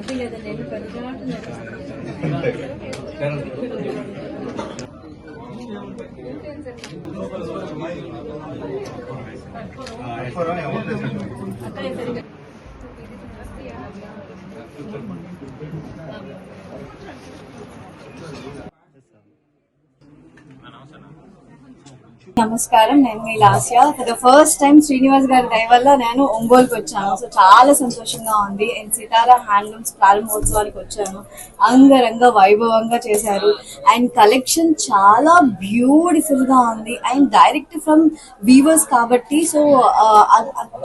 అది లేదండి పెద్దగా ఉంటుంది Gracias. నమస్కారం నేను మీ Lasya. For the first time Srinivas గారి దయ వల్ల నేను ఒంగోలుకి వచ్చాను. సో చాలా సంతోషంగా ఉంది. అండ్ సితారా హ్యాండ్లూమ్స్ ప్రారంభోత్సవానికి వచ్చాను. అంగరంగ వైభవంగా చేశారు. అండ్ కలెక్షన్ చాలా బ్యూటిఫుల్గా ఉంది. అండ్ డైరెక్ట్ ఫ్రమ్ వీవర్స్ కాబట్టి సో uh,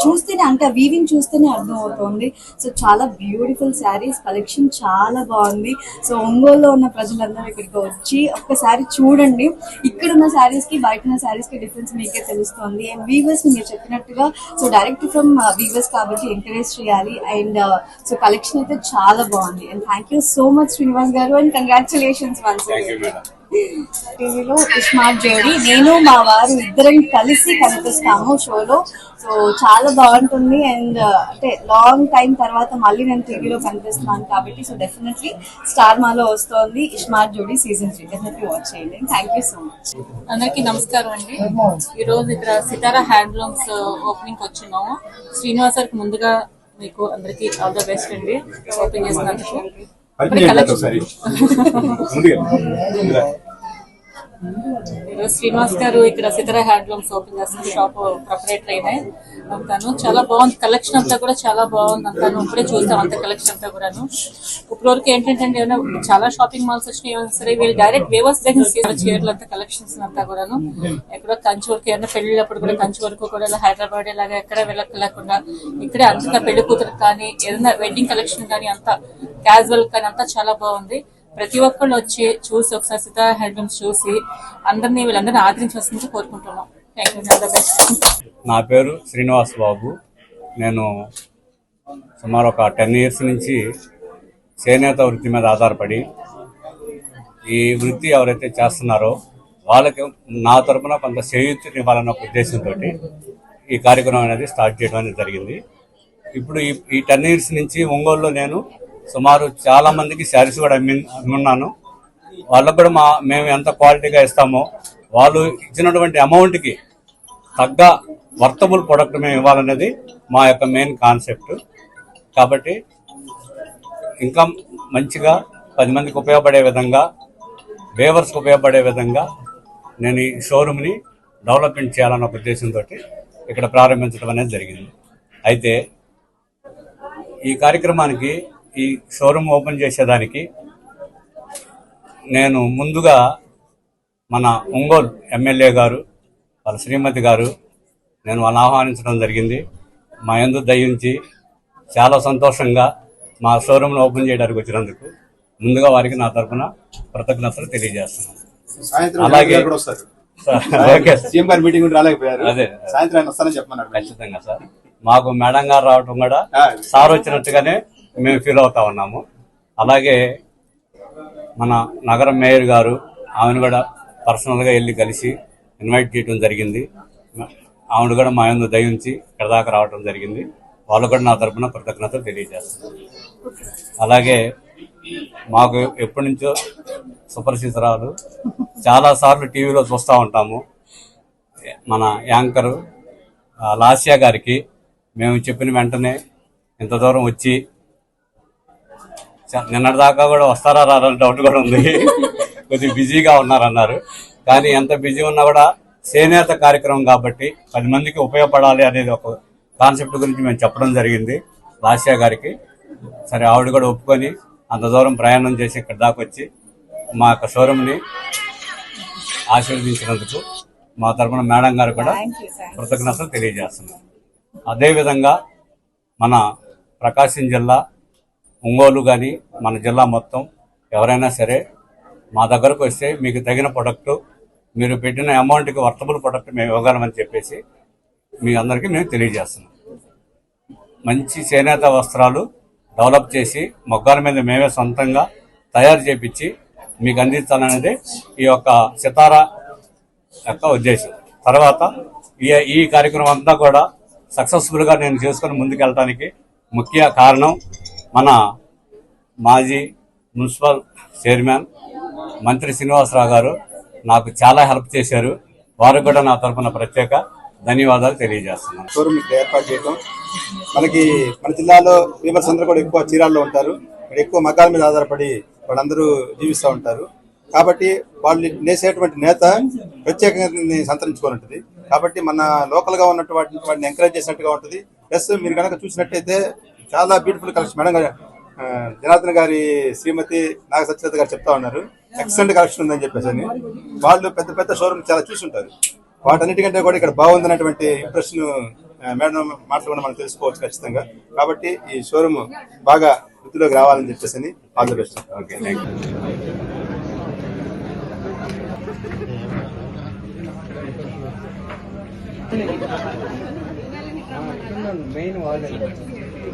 చూస్తేనే అంటే వీవింగ్ చూస్తేనే అర్థం అవుతుంది సో చాలా బ్యూటిఫుల్ శారీస్ కలెక్షన్ చాలా బాగుంది. సో ఒంగోలులో ఉన్న ప్రజలందరూ ఇక్కడికి వచ్చి ఒక్కసారి చూడండి. ఇక్కడ ఉన్న శారీస్కి బయట ఉన్న శారీస్కి డిఫరెన్స్ మీకే తెలుస్తుంది. అండ్ వీవర్స్ మీరు చెప్పినట్టుగా సో డైరెక్ట్ ఫ్రమ్ వీవర్స్ కాబట్టి ఎంకరేజ్ చేయాలి. అండ్ సో కలెక్షన్ అయితే చాలా బాగుంది. And thank you so much Srinivas గారు. అండ్ కంగ్రాచులేషన్స్ వన్స్ టీవీలో స్మార్ట్ జోడి. నేను మా వారు ఇద్దరం కలిసి కనిపిస్తాము షోలో. సో చాలా బాగుంటుంది. అండ్ అంటే లాంగ్ టైం తర్వాత మళ్ళీ నేను టీవీలో కనిపిస్తున్నాను కాబట్టి సో డెఫినెట్లీ స్టార్ మాలో వస్తోంది smart Jodi season three definitely watch చేయండి. థ్యాంక్ యూ సో మచ్ అందరికి నమస్కారం అండి. ఈ రోజు ఇక్కడ సితారా హ్యాండ్లూమ్స్ uh, ఓపెనింగ్ వచ్చినాము. శ్రీనివాసరికి ముందుగా మీకు అందరికి ఆల్ ద బెస్ట్ అండి. ఓపెన్ చేసినందుకు మరి collection- ఈరోజు శ్రీనివాస్ గారు ఇక్కడ సితారా హ్యాండ్లూమ్స్ ఓపెన్ చేస్తున్న షాప్ ప్రొపరేటర్ అయినా అంతాను. చాలా బాగుంది. కలెక్షన్ అంతా కూడా చాలా బాగుంది అంతాను. ఇప్పుడే చూస్తాం అంత కలెక్షన్ అంతా కూడాను. ఇప్పుడు వరకు ఏంటంటే ఏమైనా చాలా షాపింగ్ మాల్స్ వచ్చినాయి సరే వీళ్ళు డైరెక్ట్ వేవర్స్ దగ్గర తీసుకున్న చీరలు అంతా కలెక్షన్స్ అంతా కూడాను. ఎక్కడ కంచి వరకు ఏమైనా పెళ్ళినప్పుడు కూడా కంచి వరకు కూడా ఇలా హైదరాబాద్ ఇలాగా ఎక్కడ వెళ్ళకుండా ఇక్కడే అంతా పెళ్ళి కూతురు కానీ ఏదైనా వెడ్డింగ్ కలెక్షన్ కానీ అంతా క్యాజువల్ కానీ అంతా చాలా బాగుంది. ప్రతి ఒక్కళ్ళు వచ్చి చూసి ఒకసారి సీతా హ్యాండ్లూమ్స్ చూసి అందరినీ వీళ్ళందరినీ ఆదరించవలసింది కోరుకుంటున్నాం. థ్యాంక్ యూ ద బెస్ట్ నా పేరు శ్రీనివాస్ బాబు. నేను సుమారు ఒక టెన్ ఇయర్స్ నుంచి చేనేత వృత్తి మీద ఆధారపడి ఈ వృత్తి ఎవరైతే చేస్తున్నారో వాళ్ళకి నా తరపున కొంత చేయూతనివ్వాలన్న ఒక ఉద్దేశంతో ఈ కార్యక్రమం అనేది స్టార్ట్ చేయడం అనేది జరిగింది. ఇప్పుడు ఈ ఈ టెన్ ఇయర్స్ నుంచి ఒంగోలులో నేను సుమారు చాలా మందికి శారీస్ కూడా అమ్మి అమ్మున్నాను. వాళ్ళకు కూడా మా మేము ఎంత క్వాలిటీగా ఇస్తామో వాళ్ళు ఇచ్చినటువంటి అమౌంట్కి తగ్గ వర్తబుల్ ప్రొడక్ట్ మేము ఇవ్వాలనేది మా యొక్క మెయిన్ కాన్సెప్ట్ కాబట్టి ఇంకా మంచిగా పది మందికి ఉపయోగపడే విధంగా వేవర్స్కి ఉపయోగపడే విధంగా నేను ఈ షోరూమ్ని డెవలప్మెంట్ చేయాలన్న ఉద్దేశంతో ఇక్కడ ప్రారంభించడం అనేది జరిగింది. అయితే ఈ కార్యక్రమానికి ఈ షోరూమ్ ఓపెన్ చేసేదానికి నేను ముందుగా మన ఒంగోలు ఎమ్మెల్యే గారు వాళ్ళ శ్రీమతి గారు నేను వాళ్ళని ఆహ్వానించడం జరిగింది. మా ఎందు దయించి చాలా సంతోషంగా మా షోరూమ్ను ఓపెన్ చేయడానికి వచ్చినందుకు ముందుగా వారికి నా తరపున కృతజ్ఞతలు తెలియజేస్తున్నాను. అలాగే- అదే. సాయంత్రం ఖచ్చితంగా సార్. మాకు మేడం గారు రావటం కూడా. సార్ వచ్చినట్టుగానే మేము ఫీల్ అవుతా ఉన్నాము. అలాగే మన నగర మేయర్ గారు ఆమెను కూడా పర్సనల్గా వెళ్ళి కలిసి ఇన్వైట్ చేయడం జరిగింది. ఆవిడ కూడా మా ఎందు దయించి ఇక్కడ దాకా రావడం జరిగింది. వాళ్ళు కూడా నా తరపున కృతజ్ఞతలు తెలియజేస్తారు అలాగే మాకు ఎప్పటి నుంచో సుపరిచితురాలు. చాలా సార్లు టీవీలో చూస్తూ ఉంటాము. మన యాంకరు లాస్యా గారికి మేము చెప్పిన వెంటనే ఇంత దూరం వచ్చి నిన్నటి దాకా కూడా వస్తారా రారా డౌట్ కూడా ఉంది. కొద్దిగా బిజీగా ఉన్నారన్నారు. కానీ ఎంత బిజీ ఉన్నా కూడా చేనేత కార్యక్రమం కాబట్టి పది మందికి ఉపయోగపడాలి అనేది ఒక కాన్సెప్ట్ గురించి మేము చెప్పడం జరిగింది లాస్యా గారికి. సరే ఆవిడ కూడా ఒప్పుకొని అంత దూరం ప్రయాణం చేసి ఇక్కడ దాకా వచ్చి మా యొక్క షోరూమ్ని ఆశీర్వదించినందుకు మా తరపున మేడం గారు కూడా కృతజ్ఞతలు తెలియజేస్తున్నాం. అదేవిధంగా మన ప్రకాశం జిల్లా ఒంగోలు కానీ మన జిల్లా మొత్తం ఎవరైనా సరే మా దగ్గరకు వస్తే మీకు తగిన ప్రొడక్టు మీరు పెట్టిన అమౌంట్కి వర్తబుల్ ప్రొడక్ట్ మేము ఇవ్వగలమని చెప్పేసి మీ అందరికీ మేము తెలియజేస్తున్నాం. మంచి చేనేత వస్త్రాలు డెవలప్ చేసి మొగ్గాల మీద మేమే సొంతంగా తయారు చేపించి మీకు అందిస్తాననేది ఈ యొక్క సితారా యొక్క ఉద్దేశం. తర్వాత ఈ ఈ కార్యక్రమం అంతా కూడా సక్సెస్ఫుల్గా నేను చేసుకొని ముందుకెళ్ళడానికి ముఖ్య కారణం మన మాజీ మున్సిపల్ చైర్మన్ మంత్రి శ్రీనివాసరావు గారు నాకు చాలా హెల్ప్ చేశారు. వారు కూడా నా తరపున ప్రత్యేక ధన్యవాదాలు తెలియజేస్తున్నాను. షోరూమ్ ఏర్పాటు చేయడం మనకి మన జిల్లాలో వీవర్స్ అందరూ కూడా ఎక్కువ చీరాల్లో ఉంటారు. ఇక్కడ ఎక్కువ మగ్గాల మీద ఆధారపడి వాళ్ళందరూ జీవిస్తూ ఉంటారు. కాబట్టి వాళ్ళు నేసేటువంటి నేత ప్రత్యేకంగా సంతరించుకొని ఉంటుంది కాబట్టి మన లోకల్గా ఉన్నటువంటి వాటిని ఎంకరేజ్ చేసినట్టుగా ఉంటుంది. ప్లస్ మీరు కనుక చూసినట్టయితే చాలా బ్యూటిఫుల్ కలెక్షన్ మేడం జనార్దన్ గారి శ్రీమతి నాగ సత్యత గారు చెప్తా ఉన్నారు. ఎక్సలెంట్ కలెక్షన్ ఉందని చెప్పేసి అని. వాళ్ళు పెద్ద పెద్ద షోరూమ్ చాలా చూసుంటారు. వాటన్నిటికంటే కూడా ఇక్కడ బాగుందన్నటువంటి ఇంప్రెషన్ మేడం మాటలు కూడా మనం తెలుసుకోవచ్చు ఖచ్చితంగా. కాబట్టి ఈ షోరూమ్ బాగా వృద్ధిలోకి రావాలని చెప్పేసి అని all the best okay thank you